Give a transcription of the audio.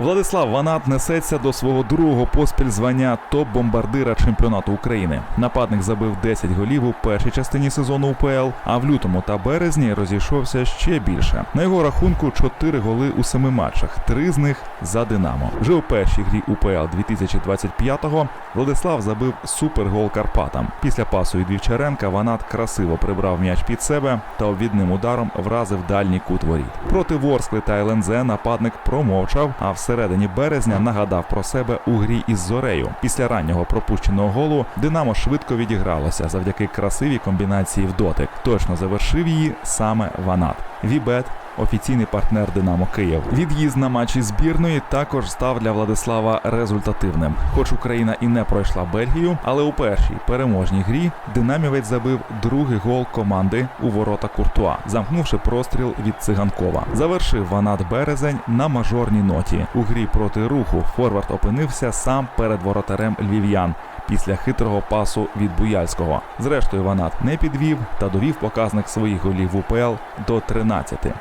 Владислав Ванат несеться до свого другого поспіль звання топ-бомбардира чемпіонату України. Нападник забив 10 голів у першій частині сезону УПЛ, а в лютому та березні розійшовся ще більше. На його рахунку 4 голи у семи матчах, три з них за Динамо. Вже у першій грі УПЛ 2025-го Владислав забив супергол Карпатам. Після пасу від Вівчаренка Ванат красиво прибрав м'яч під себе та обвідним ударом вразив дальній кут воріт. Проти Ворскли та ЛНЗ нападник промовчав, а всередині березня нагадав про себе у грі із Зорею. Після раннього пропущеного голу Динамо швидко відігралося завдяки красивій комбінації в дотик. Точно завершив її саме Ванат. Вібет офіційний партнер Динамо Київ. Від'їзд на матчі збірної також став для Владислава результативним. Хоч Україна і не пройшла Бельгію, але у першій переможній грі динамівець забив другий гол команди у ворота Куртуа, замкнувши простріл від циганкова. Завершив Ванат Березень на мажорній ноті. У грі проти руху Форвард опинився сам перед воротарем львів'ян після хитрого пасу від Буяльського. Зрештою, Ванат не підвів та довів показник своїх голів УПЛ до 13.